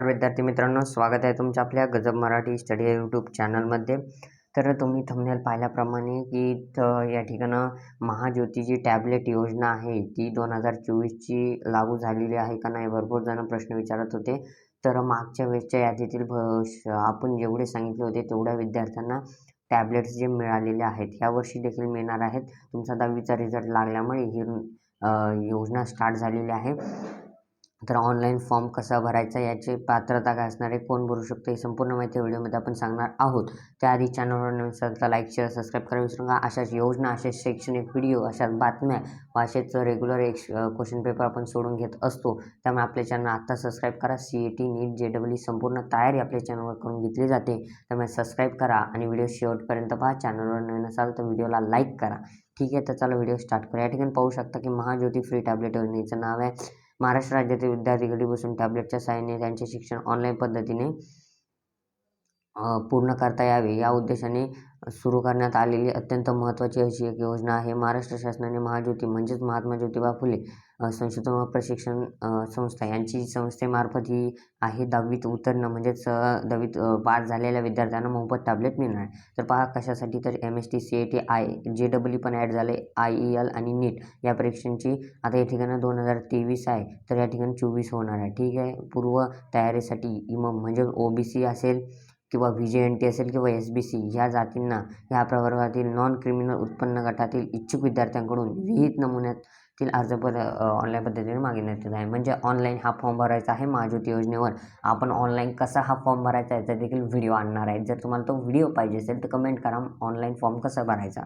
विद्यार्थी मित्रांनो स्वागत आहे तुमच्या आपल्या गजब मराठी स्टडी यूट्यूब चॅनलमध्ये. तर तुम्ही थंबनेल पाहिल्याप्रमाणे की या ठिकाणं महाज्योती टॅबलेट योजना आहे. ती दोन हजार चोवीसची लागू झालेली आहे का नाही भरपूर जण प्रश्न विचारत होते. तर मागच्या वेळेसच्या यादीतील भ- आपण जेवढे सांगितले होते तेवढ्या विद्यार्थ्यांना टॅबलेट्स जे मिळालेले आहेत यावर्षी देखील मिळणार आहेत. तुमचा दहावीचा रिझल्ट लागल्यामुळे ही योजना स्टार्ट झालेली आहे. तर ऑनलाईन फॉर्म कसा भरायचा याची पात्रता काय असणार आहे कोण भरू शकतो ही संपूर्ण माहिती व्हिडिओमध्ये आपण सांगणार आहोत. त्याआधी चॅनलवर नवीन असाल तर लाईक शेअर सबस्क्राईब करा विसरू नका. अशाच योजना अशाच शैक्षणिक व्हिडिओ अशाच बातम्या व असेच रेग्युलर एक क्वेश्चन पेपर आपण सोडून घेत असतो. त्यामुळे आपल्या चॅनल आत्ता सबस्क्राईब करा. सी ई टी नीट जे डबल ई संपूर्ण तयारी आपल्या चॅनलवर करून घेतली जाते. त्यामुळे सबस्क्राईब करा आणि व्हिडिओ शेवटपर्यंत पहा. चॅनलवर नवीन असाल तर व्हिडिओला लाईक करा. ठीक आहे तर चला व्हिडिओ स्टार्ट करा या ठिकाणी पाहू शकता की महाज्योती फ्री टॅबलेट योजनेचं नाव आहे. महाराष्ट्र राज्यातील विद्यार्थी घरी बसून टॅबलेटच्या सहाय्याने त्यांचे शिक्षण ऑनलाईन पद्धतीने पूर्ण करता यावे. या उद्देशाने सुरू करण्यात आलेली अत्यंत महत्त्वाची अशी एक योजना आहे. महाराष्ट्र शासनाने महाज्योती म्हणजेच महात्मा ज्योतिबा फुले संशोधन व प्रशिक्षण संस्था यांची संस्थेमार्फत ही आहे. दहावीत उत्तीर्ण म्हणजेच दहावीत पास झालेल्या विद्यार्थ्यांना मोफत टॅबलेट मिळणार. आहे. तर पहा कशासाठी तर M S T C A T I J double E पण ॲड झाले. आय ई एल आणि नीट या परीक्षांची आता या ठिकाणी दोन हजार तेवीस आहे. तर या ठिकाणी चोवीस होणार आहे. ठीक आहे. पूर्व तयारीसाठी इमम म्हणजे ओ बी सी असेल. किंवा व्ही जे एन टी असेल किंवा एस बी सी ह्या जातींना ह्या प्रवर्गातील नॉन क्रिमिनल उत्पन्न गटातील इच्छुक विद्यार्थ्यांकडून विहित नमुन्यातील अर्ज पद ऑनलाईन पद्धतीने मागण्यात येत आहे. म्हणजे ऑनलाईन हा फॉर्म भरायचा आहे महाज्योती योजनेवर. आपण ऑनलाईन कसा हा फॉर्म भरायचा याचा देखील व्हिडिओ आणणार आहे. जर तुम्हाला तो व्हिडिओ पाहिजे असेल तर कमेंट करा. ऑनलाईन फॉर्म कसा भरायचा?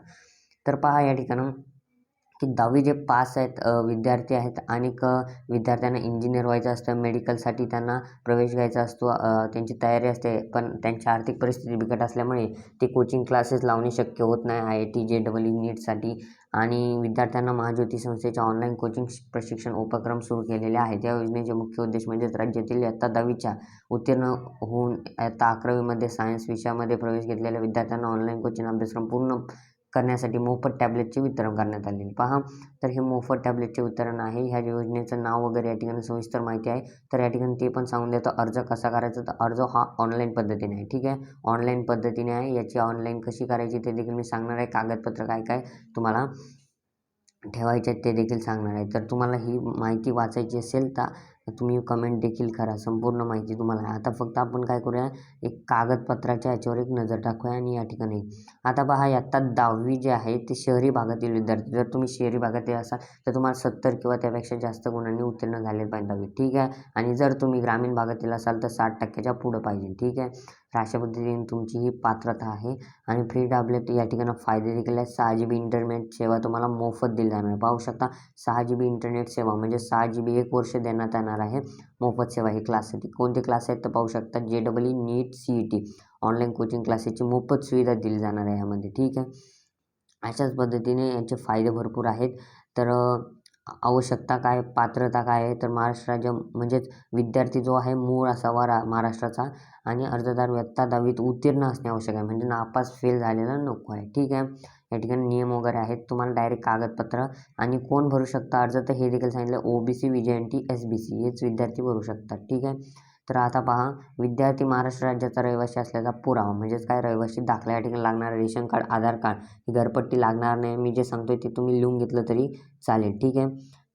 तर पहा या ठिकाणं. की दहावी जे पास आहेत विद्यार्थी आहेत आणि विद्यार्थ्यांना इंजिनियर व्हायचं असतं मेडिकलसाठी त्यांना प्रवेश घ्यायचा असतो त्यांची तयारी असते पण त्यांची आर्थिक परिस्थिती बिकट असल्यामुळे ते कोचिंग क्लासेस लावणे शक्य होत नाही I I T J double E नीटसाठी. आणि विद्यार्थ्यांना महाज्योती संस्थेच्या ऑनलाईन कोचिंग प्रशिक्षण उपक्रम सुरू केलेले आहेत. या योजनेचे मुख्य उद्देश म्हणजेच राज्यातील इयत्ता दहावीच्या उत्तीर्ण होऊन इयत्ता अकरावीमध्ये सायन्स विषयामध्ये प्रवेश घेतलेल्या विद्यार्थ्यांना ऑनलाईन कोचिंग अभ्यासक्रम पूर्ण करण्यासाठी मोफत टॅबलेटचे वितरण करण्यात आले पहा तर हे मोफत टॅबलेटचे वितरण आहे. ह्या योजनेचं नाव वगैरे या ठिकाणी सविस्तर माहिती आहे. तर या ठिकाणी ते पण सांगून देतो अर्ज कसा करायचा? तर अर्ज हा ऑनलाईन पद्धतीने आहे. ठीक आहे? ऑनलाईन पद्धतीने आहे. याची ऑनलाईन कशी करायची ते देखील मी सांगणार आहे. कागदपत्र काय काय तुम्हाला ठेवायचे आहेत ते देखील सांगणार आहे. तर तुम्हाला ही माहिती वाचायची असेल तर तुम्ही कमेंट देखील करा. संपूर्ण माहिती तुम्हाला. आता फक्त आपण काय करूया एक कागदपत्राच्या याच्यावर एक नजर टाकूया आणि या ठिकाणी. आता पहा आत्ता दहावी जे आहे ते शहरी भागातील विद्यार्थी. जर तुम्ही शहरी भागातील असाल तर तुम्हाला सत्तर किंवा त्यापेक्षा जास्त गुणांनी उत्तीर्ण झाले पाहिजे दहावी ठीक आहे? आणि जर तुम्ही ग्रामीण भागातील असाल तर साठ टक्क्याच्या पुढं पाहिजे. ठीक आहे? तर अशा पद्धतीने तुमची ही पात्रता आहे. आणि फ्री टॅबलेट या ठिकाणी फायदे देखील आहेत. सहा जी बी इंटरनेट सेवा तुम्हाला मोफत दिली जाणार आहे. पाहू शकता सहा जी बी इंटरनेट सेवा म्हणजे सहा जी बी एक वर्ष देण्यात येणार आहे. मोफत सेवा ही क्लाससाठी कोणते क्लास आहेत तर पाहू शकता J double E NEET C E T online coaching क्लासेसची मोफत सुविधा दिली जाणार आहे यामध्ये. ठीक आहे? अशाच पद्धतीने याचे फायदे भरपूर आहेत. तर आवश्यकता काय पात्रता काय आहे? तर महाराष्ट्र राज्य म्हणजेच विद्यार्थी जो आहे मूळ असावा रा महाराष्ट्राचा आणि अर्जदार व्यत्ता दहावीत उत्तीर्ण असणे आवश्यक आहे. म्हणजे नापास फेल झालेला नको आहे. ठीक आहे? या ठिकाणी नियम वगैरे आहेत. तुम्हाला डायरेक्ट कागदपत्र आणि कोण भरू शकता अर्ज? तर हे देखील सांगितलं O B C V J N T S B C हेच विद्यार्थी भरू शकतात. ठीक आहे? तर आता पहा विद्यार्थी महाराष्ट्र राज्याचा रहिवासी असल्याचा पुरावा म्हणजेच काय? रहिवासी दाखला या ठिकाणी लागणार रेशन कार्ड आधार कार्ड ही घरपट्टी लागणार नाही. मी जे सांगतो ते तुम्ही लिहून घेतलं तरी चालेल ठीक आहे?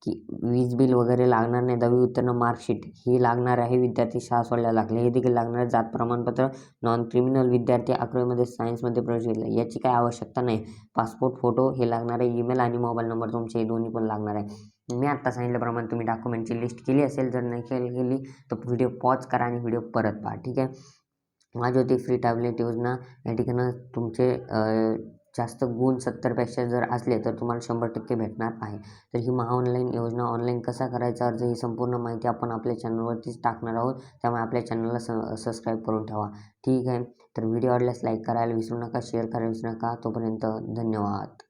की वीज बिल वगैरे लागणार नाही दहावी उत्तीर्ण मार्कशीट ही लागणार आहे विद्यार्थी शाळा सोडल्या लागले. हे देखील लागणार आहे जात प्रमाणपत्र नॉन क्रिमिनल विद्यार्थी अकरावीमध्ये सायन्समध्ये प्रवेश घेतला. याची काय आवश्यकता नाही. पासपोर्ट फोटो हे लागणार आहे ईमेल आणि मोबाईल नंबर तुमचे हे दोन्ही पण लागणार आहे. मी आत्ता सांगितल्याप्रमाणे तुम्ही डॉक्युमेंटची लिस्ट केली असेल जर नाही केली केली तर व्हिडिओ पॉज करा आणि व्हिडिओ परत पहा ठीक आहे? माझी फ्री टॅबलेट योजना. या ठिकाणं तुमचे जास्त गुण सत्तरपेक्षा जर असले तर तुम्हाला शंभर टक्के भेटणार आहे. तर ही महा ऑनलाईन योजना ऑनलाईन कसा करायचा अर्ज ही संपूर्ण माहिती आपण आपल्या चॅनलवरतीच टाकणार आहोत. त्यामुळे आपल्या चॅनलला स सबस्क्राईब करून ठेवा. ठीक आहे? तर व्हिडिओ आवडल्यास लाईक करायला विसरू नका शेअर करायला विसरू नका. तोपर्यंत धन्यवाद.